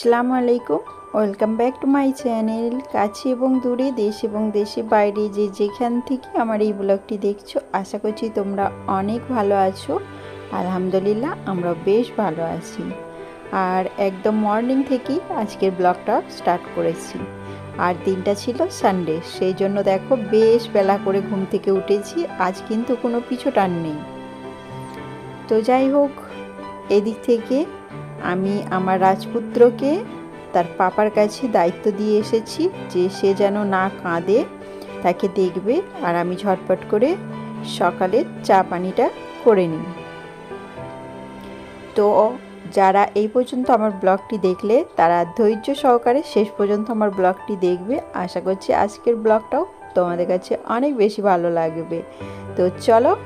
আসসালামু আলাইকুম। Welcome back to my channel কাছে এবং দূরে, দেশ এবং দেশে বাইরে যে যেখান থেকে আমার এই ব্লগটি দেখছ, আশা করছি তোমরা অনেক ভালো আছো। আলহামদুলিল্লাহ, আমরা বেশ ভালো আছি। আর একদম মর্নিং থেকেই আজকের ব্লগটা স্টার্ট করেছি। আর দিনটা ছিল সানডে সেই জন্য দেখো বেশ বেলা করে ঘুম থেকে উঠেছি, আজ কিন্তু কোনো পিছু টান নেই। তো যাই হোক, এদিক থেকে আমি আমার রাজপুত্রকে তার পাপার কাছে দায়িত্ব দিয়ে এসেছি যে সে যেন না কাঁদে, তাকে দেখবে আর আমি ঝটপট করে সকালে চা পানিটা করে নিই। তো, যারা এই পর্যন্ত আমার ব্লগটি দেখলে, তারা ধৈর্য সহকারে শেষ পর্যন্ত আমার ব্লগটি দেখবে। আশা করছি আজকের ব্লগটাও তোমাদের কাছে অনেক বেশি ভালো লাগবে। তো চলো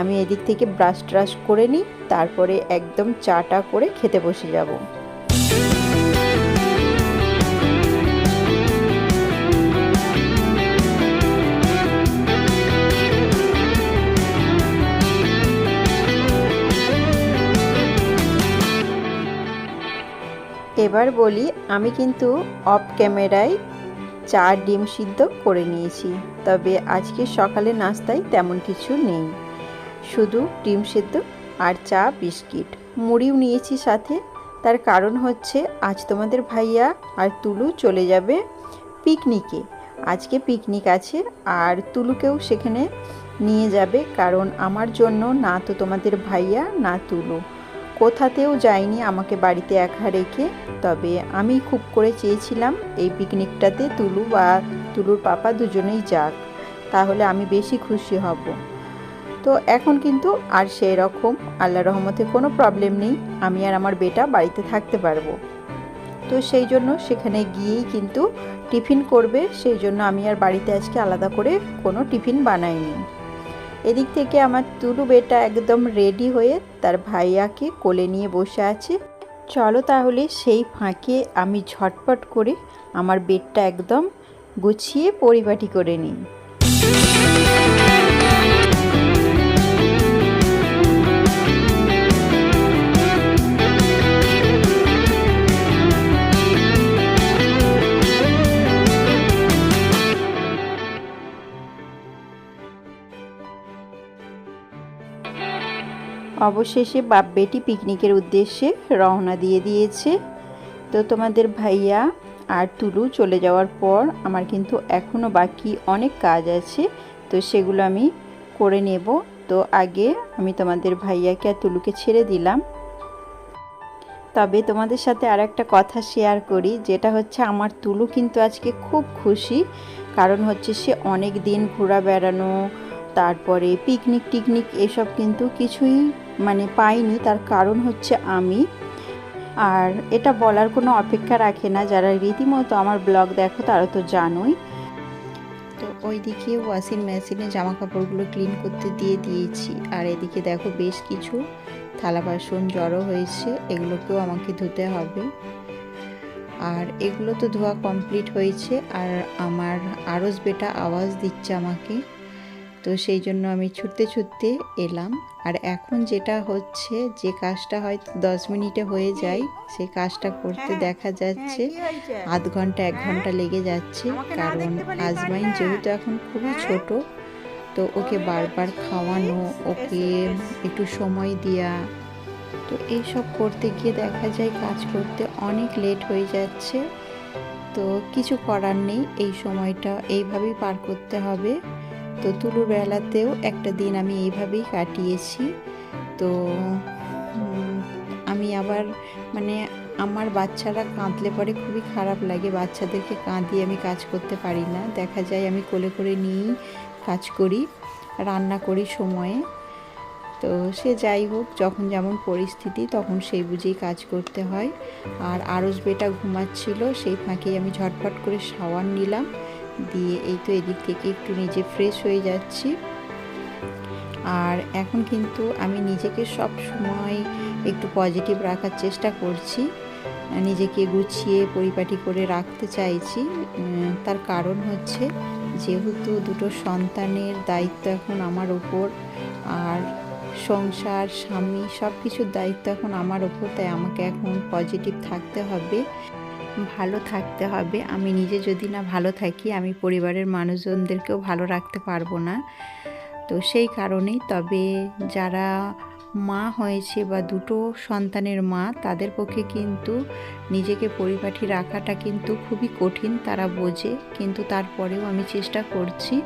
আমি এদিক থেকে ব্রাশ ট্রাশ করে নিই, তারপরে একদম চাটা করে খেতে বসে যাব। এবার বলি, আমি কিন্তু অফ ক্যামেরায় চা ডিম সিদ্ধ করে নিয়েছি, তবে আজকে সকালে নাস্তায় তেমন কিছু নেই। শুধু ডিম সেদ্ধ আর চা, বিস্কিট। মুড়িও নিয়েছি সাথে। তার কারণ হচ্ছে, আজ তোমাদের ভাইয়া আর তুলু চলে যাবে পিকনিকে। আজকে পিকনিক আছে আর তুলুকেও সেখানে নিয়ে যাবে, কারণ আমার জন্য না তো তোমাদের ভাইয়া, না তুলু। কোথাতেও যায়নি, আমাকে বাড়িতে একা রেখে। তবে আমি খুব করে চেয়েছিলাম এই পিকনিকটাতে তুলু বা তুলুর পাপা দুজনেই যাক। তাহলে আমি বেশি খুশি হব। তো এখন কিন্তু আর সেই রকম আল্লাহ রহমতে কোনো প্রবলেম নেই। আমি আর আমার বেটা বাড়িতে থাকতে পারব। তো সেই জন্য সেখানে গিয়েই কিন্তু টিফিন করবে। সেই জন্য আমি আর বাড়িতে আজকে আলাদা করে কোনো টিফিন বানাইনি। এদিক থেকে আমার তুলু বেটা একদম রেডি হয়ে তার ভাইয়াকে কোলে নিয়ে বসে আছে। চলো তাহলে সেই ফাঁকে আমি ঝটপট করে আমার বেডটা একদম গুছিয়ে পরিপাটি করে নিই। অবশেষে বাপ বেটি পিকনিকের উদ্দেশ্যে রওনা দিয়ে দিয়েছে। তো তোমাদের ভাইয়া আর তুলু চলে যাওয়ার পর আমার কিন্তু এখনও বাকি অনেক কাজ আছে, তো সেগুলো আমি করে নেব। তো আগে আমি তোমাদের ভাইয়াকে আর তুলুকে ছেড়ে দিলাম। তবে তোমাদের সাথে আর একটা কথা শেয়ার করি, যেটা হচ্ছে আমার তুলু কিন্তু আজকে খুব খুশি। কারণ হচ্ছে সে অনেক দিন ঘোরা বেড়ানো তারপরে পিকনিক টিকনিক এসব কিন্তু কিছুই মানে পাইনি, তার কারণ হচ্ছে আমি। আর এটা বলার কোনো অপেক্ষা রাখে না, যারা রীতিমতো আমার ব্লগ দেখো তারা তো জানোই। তো ওইদিকে ওয়াশিং মেশিনে জামা কাপড়গুলো ক্লিন করতে দিয়ে দিয়েছি। আর এদিকে দেখো বেশ কিছু থালা বাসন জড়ো হয়েছে, এগুলোকেও আমাকে ধুতে হবে। আর এগুলো তো ধোয়া কমপ্লিট হয়েছে, আর আমার আরস বেটা আওয়াজ দিচ্ছে আমাকে। তো সেই জন্য আমি ছুটতে ছুটতে এলাম। আর এখন যেটা হচ্ছে যে কাজটা হয়তো দশ মিনিটে হয়ে যায় সেই কাজটা করতে দেখা যাচ্ছে। আধ ঘণ্টা এক ঘণ্টা লেগে যাচ্ছে। কারণ আজমাইন যেহেতু এখন খুবই ছোট তো ওকে বারবার খাওয়ানো ওকে একটু সময় দেওয়া তো এইসব করতে গিয়ে দেখা যায় কাজ করতে অনেক লেট হয়ে যাচ্ছে। তো কিছু করার নেই এই সময়টা এইভাবেই পার করতে হবে। তো তুলুর বেলাতেও একটা দিন আমি এইভাবেই কাটিয়েছি। তো আমি আবার মানে আমার বাচ্চারা কাঁদলে পরে খুবই খারাপ লাগে। বাচ্চাদেরকে কাঁদিয়ে আমি কাজ করতে পারি না। দেখা যায় আমি কোলে করে নিয়েই কাজ করি, রান্না করি সময়ে। তো সে যাই হোক, যখন যেমন পরিস্থিতি তখন সেই বুঝেই কাজ করতে হয়। আর আরস বেটা ঘুমাচ্ছিল, সেই ফাঁকেই আমি ঝটপট করে শাওয়ার নিলাম। দিয়ে এই তো এদিক থেকে একটু নিজে ফ্রেশ হয়ে যাচ্ছি। আর এখন কিন্তু আমি নিজেকে সব সময় একটু পজিটিভ রাখার চেষ্টা করছি। নিজেকে গুছিয়ে পরিপাটি করে রাখতে চাইছি। তার কারণ হচ্ছে যেহেতু দুটো সন্তানের দায়িত্ব এখন আমার ওপর আর সংসার, স্বামী সব কিছুর দায়িত্ব এখন আমার ওপর, তাই আমাকে এখন পজিটিভ থাকতে হবে। ভালো থাকতে হবে। আমি নিজে যদি না ভালো থাকি, আমি পরিবারের মানুষজনদেরকেও ভালো রাখতে পারব না। তো সেই কারণেই তবে যারা মা হয়েছে বা দুটো সন্তানের মা, তাদের পক্ষে কিন্তু নিজেকে পরিপাঠি রাখাটা কিন্তু খুবই কঠিন, তারা বোঝে। কিন্তু তারপরেও আমি চেষ্টা করছি।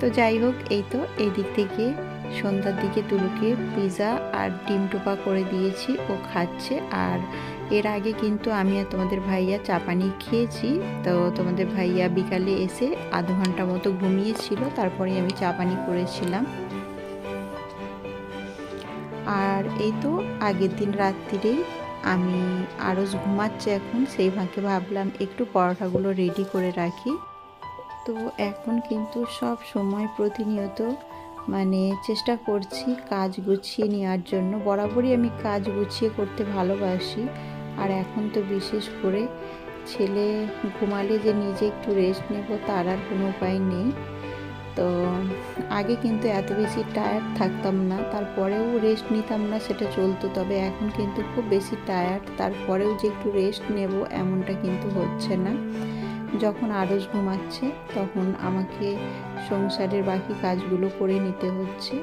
তো যাই হোক, এই তো এই দিক থেকে সন্ধ্যার দিকে তুলুকে পিৎজা আর ডিম টোপা করে দিয়েছি, ও খাচ্ছে। আর এর আগে কিন্তু আমি আর তোমাদের ভাইয়া চা পানি খেয়েছি। তো তোমাদের ভাইয়া বিকালে এসে আধ ঘণ্টা মতো ঘুমিয়েছিল, তারপরে আমি চা পানি করেছিলাম। আর এই তো আগের দিন রাত্রিরেই আমি আরও ঘুমাচ্ছে এখন, সেই ফাঁকে ভাবলাম একটু পরোটাগুলো রেডি করে রাখি। তো এখন কিন্তু সব সময় প্রতিনিয়ত মানে চেষ্টা করছি কাজ গুছিয়ে নেওয়ার জন্য। বরাবরই আমি কাজ গুছিয়ে করতে ভালোবাসি। আর এখন তো বিশেষ করে ছেলে ঘুমালে যে নিজে একটু রেস্ট নেব, তার আর কোনো উপায় নেই। তো আগে কিন্তু এত বেশি টায়ার্ড থাকতাম না, তারপরেও রেস্ট নিতাম না, সেটা চলতো। তবে এখন কিন্তু খুব বেশি টায়ার্ড তারপরেও যে একটু রেস্ট নেব, এমনটা কিন্তু হচ্ছে না। যখন আরস ঘুমাচ্ছে, তখন আমাকে সংসারের বাকি কাজগুলো করে নিতে হচ্ছে।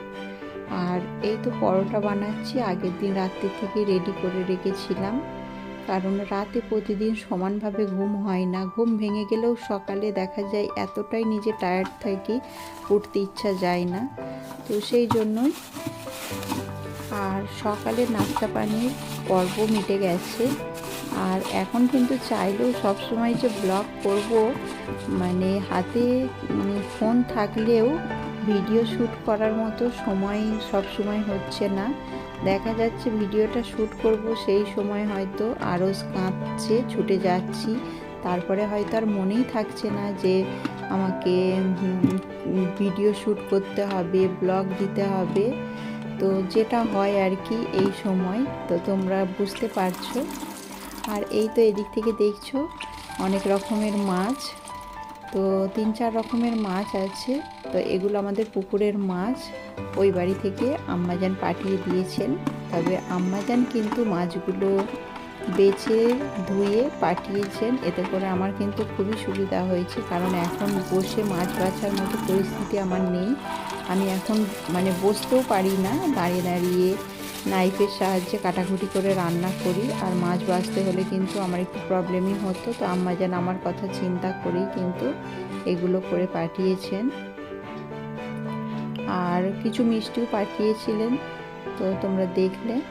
আর এই তো পরোটা বানাচ্ছি, আগের দিন রাত্রি থেকে রেডি করে রেখেছিলাম। কারণ রাতে প্রতিদিন সমানভাবে ঘুম হয় না। ঘুম ভেঙে গেলেও সকালে দেখা যায় এতটাই নিজে টায়ার্ড থাকি, উঠতে ইচ্ছা যায় না। তো সেই জন্যই আর সকালে নাস্তা পানির পর্ব মিটে গেছে। আর এখন কিন্তু চাইলেও সবসময় যে ব্লগ করব মানে হাতে মানে ফোন থাকলেও ভিডিও শ্যুট করার মতো সময় সব সময় হচ্ছে না। দেখা যাচ্ছে ভিডিওটা শ্যুট করব, সেই সময় হয়তো আরও কাঁদছে ছুটে যাচ্ছি। তারপরে হয়তো আর মনেই থাকছে না যে আমাকে ভিডিও শ্যুট করতে হবে, ব্লগ দিতে হবে। তো যেটা হয় আর কি এই সময়, তো তোমরা বুঝতে পারছ। আর এই তো এদিক থেকে দেখছ, অনেক রকমের মাছ। তো তিন চার রকমের মাছ আছে। তো এগুলো আমাদের পুকুরের মাছ। ওই বাড়ি থেকে আম্মাজান পাঠিয়ে দিয়েছেন। তবে আম্মাজান কিন্তু মাছগুলো বেছে, ধুয়ে পাঠিয়েছেন। এতে করে আমার কিন্তু খুবই সুবিধা হয়েছে। কারণ এখন বসে মাছ বাছার মতো পরিস্থিতি আমার নেই। আমি এখন মানে বসতেও পারি না। দাঁড়িয়ে দাঁড়িয়ে নাইফের সাহায্যে কাটাকুটি করে রান্না করি, আর মাছ বাছতে হলে কিন্তু আমার একটু প্রবলেমই হতো। তো আম্মা যেন আমার কথা চিন্তা করেই কিন্তু এগুলো করে পাঠিয়েছেন। আর কিছু মিষ্টিও পাঠিয়েছিলেন, তো তোমরা দেখলে।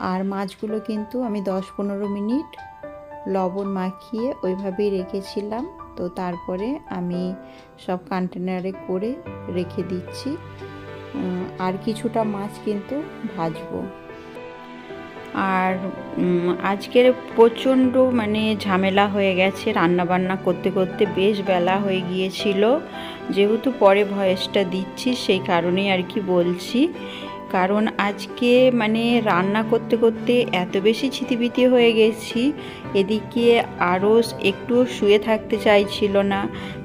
আর মাছগুলো কিন্তু আমি দশ পনেরো মিনিট লবণ মাখিয়ে ওইভাবেই রেখেছিলাম। তো তারপরে আমি সব কন্টেনারে করে রেখে দিচ্ছি। আর কিছুটা মাছ কিন্তু ভাজবো। আর আজকের প্রচণ্ড মানে ঝামেলা হয়ে গেছে রান্না বান্না করতে করতে, বেশ বেলা হয়ে গিয়েছিল। যেহেতু পরে ভয়েসটা দিচ্ছি, সেই কারণেই আর কি বলছি। কারণ আজকে মানে রান্না করতে করতে এত বেশি ছিতিবিতি হয়ে গেছি, এদিকে আরও একটু শুয়ে থাকতে চাইছিল না।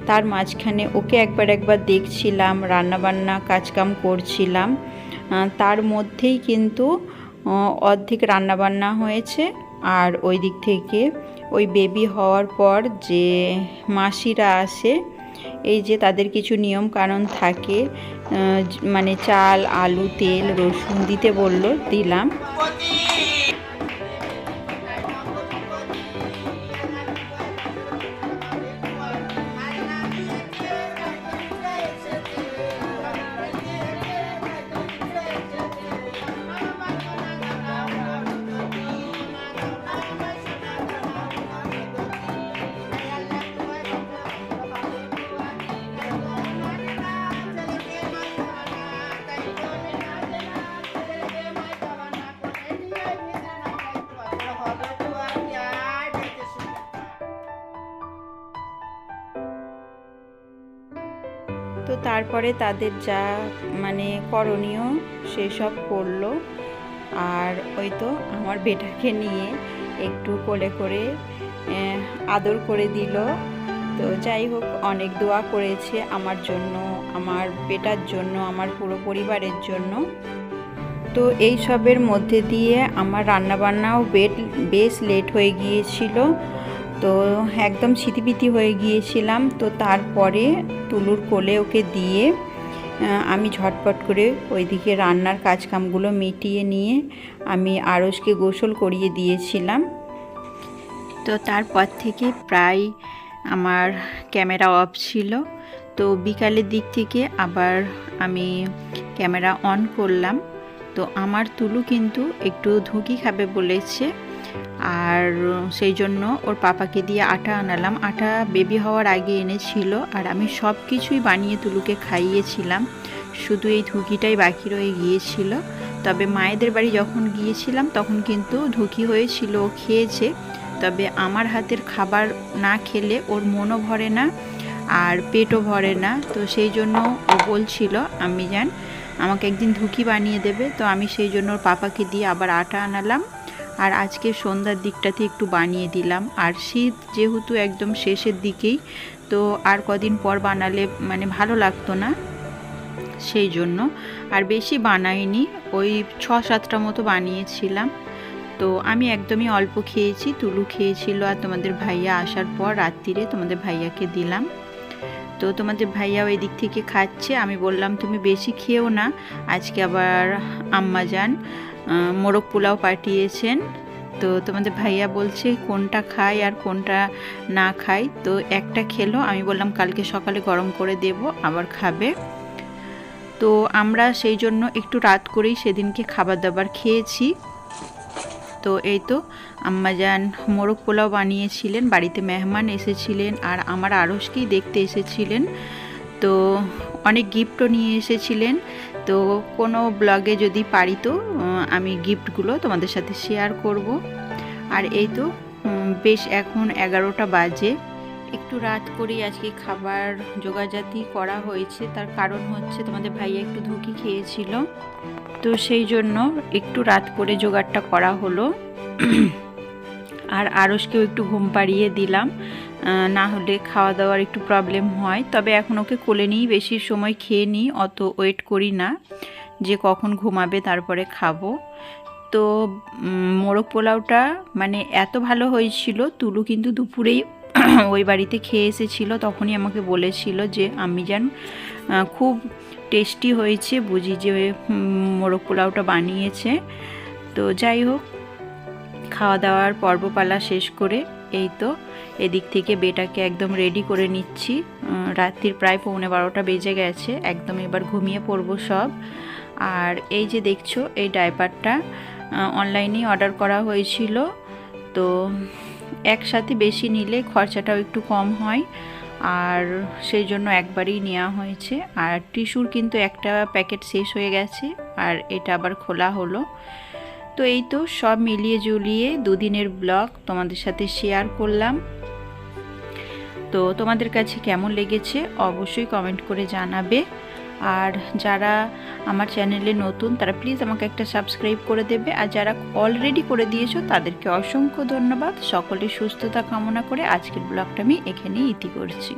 তার মাঝখানে ওকে একবার একবার দেখছিলাম, রান্নাবান্না কাজকাম করছিলাম। তার মধ্যেই কিন্তু অর্ধেক রান্নাবান্না হয়েছে আর ওই দিক থেকে ওই বেবি হওয়ার পর যে মাসিরা আসে এই যে তাদের কিছু নিয়ম কারণ থাকে মানে চাল, আলু, তেল, রসুন দিতে বলল, দিলাম। তারপরে তাদের যা মানে করণীয় সেসব করল। আর ওই তো আমার বেটাকে নিয়ে একটু কোলে করে আদর করে দিল। তো যাই হোক, অনেক দোয়া করেছে আমার জন্য, আমার বেটার জন্য, আমার পুরো পরিবারের জন্য। তো এই সবের মধ্যে দিয়ে আমার রান্নাবান্নাও বেট, বেশ লেট হয়ে গিয়েছিল। তো একদম ছিতিপিতি হয়ে গিয়েছিলাম। তো তারপরে তুলুর কোলে ওকে দিয়ে আমি ঝটপট করে ওইদিকে রান্নার কাজকামগুলো মিটিয়ে নিয়ে আমি আড়সকে গোসল করিয়ে দিয়েছিলাম। তো তারপর থেকে প্রায় আমার ক্যামেরা অফ ছিল। তো বিকালের দিক থেকে আবার আমি ক্যামেরা অন করলাম। তো আমার তুলু কিন্তু একটু ধুঁকি খাবে বলেছে। আর সেই জন্য ওর পাপাকে দিয়ে আটা আনালাম। আটা বেবি হওয়ার আগে এনেছিল আর আমি সব কিছুই বানিয়ে তুলুকে খাইয়েছিলাম। শুধু এই ধুকিটাই বাকি রয়ে গিয়েছিল। তবে মায়েদের বাড়ি যখন গিয়েছিলাম তখন কিন্তু ধুকি হয়েছিল, ও খেয়েছে। তবে আমার হাতের খাবার না খেলে ওর মনও ভরে না আর পেটও ভরে না। তো সেই জন্য ও বলছিল আমি যান আমাকে একদিন ধুকি বানিয়ে দেবে। তো আমি সেই জন্য ওর পাপাকে দিয়ে আবার আটা আনালাম। আর আজকে সন্ধ্যার দিকটাতে একটু বানিয়ে দিলাম। আর শীত যেহেতু একদম শেষের দিকেই, তো আর কদিন পর বানালে মানে ভালো লাগতো না সেই জন্য। আর বেশি বানাইনি, ওই ছ সাতটা মতো বানিয়েছিলাম। তো আমি একদমই অল্প খেয়েছি, তুলু খেয়েছিল আর তোমাদের ভাইয়া আসার পর রাত্রিরে তোমাদের ভাইয়াকে দিলাম। তো তোমাদের ভাইয়া ওই দিক থেকে খাচ্ছে, আমি বললাম, তুমি বেশি খেও না। আজকে আবার আম্মা যান মোরগ পোলাও পাঠিয়েছেন। তো তোমাদের ভাইয়া বলছে কোনটা খায় আর কোনটা না খায় তো একটা খেলো, আমি বললাম কালকে সকালে গরম করে দেব, আবার খাবে। তো আমরা সেই জন্য একটু রাত করেই সেদিনকে খাবার দাবার খেয়েছি। তো এই তো আম্মাজান মোরগ পোলাও বানিয়েছিলেন, বাড়িতে মেহমান এসেছিলেন আর আমার আড়সকেই দেখতে এসেছিলেন। তো অনেক গিফটও নিয়ে এসেছিলেন। তো কোনো ব্লগে যদি পারি তো আমি গিফটগুলো তোমাদের সাথে শেয়ার করব। আর এই তো বেশ এখন এগারোটা বাজে। একটু রাত করেই আজকে খাবার জোগাড়জাতি করা হয়েছে। তার কারণ হচ্ছে তোমাদের ভাইয়া একটু ধুকি খেয়েছিল। তো সেই জন্য একটু রাত করে জোগাড়টা করা হলো। আর আরসকেও একটু ঘুম পাড়িয়ে দিলাম। না হলে খাওয়া দাওয়ার একটু প্রবলেম হয়। তবে এখন ওকে কোলে নিই বেশি সময় খেয়ে নিই অত ওয়েট করি না। যে কখন ঘুমাবে তারপরে খাব। তো মোরগ পোলাওটা মানে এত ভালো হয়েছিল, তুলু কিন্তু দুপুরেই ওই বাড়িতে খেয়ে এসেছিল, তখনই আমাকে বলেছিল যে, আমি যেন খুব টেস্টি হয়েছে, বুঝি যে মোরগ পোলাওটা বানিয়েছে। তো যাই হোক, খাওয়া দাওয়ার পর্বপালা শেষ করে এই তো, এদিক থেকে বেটাকে একদম রেডি করে নিচ্ছি। রাত্রির প্রায় পৌনে বারোটা বেজে গেছে, একদম এবার ঘুমিয়ে পড়ব সব। আর এই যে দেখছ, এই ডাইপারটা অনলাইনেই অর্ডার করা হয়েছিল। তো একসাথে বেশি নিলে খরচাটাও একটু কম হয়, আর সেই জন্য একবারই নেওয়া হয়েছে। আর টিস্যুর কিন্তু একটা প্যাকেট শেষ হয়ে গেছে, আর এটা আবার খোলা হলো। তো এই তো সব মিলিয়ে জুলিয়ে দুদিনের ব্লগ তোমাদের সাথে শেয়ার করলাম। তো তোমাদের কাছে কেমন লেগেছে অবশ্যই কমেন্ট করে জানাবে। আর যারা আমার চ্যানেলে নতুন, তারা প্লিজ আমাকে একটা সাবস্ক্রাইব করে দেবে। আর যারা অলরেডি করে দিয়েছ, তাদেরকে অসংখ্য ধন্যবাদ। সকলের সুস্থতা কামনা করে আজকের ব্লগটা আমি এখানেই ইতি করছি।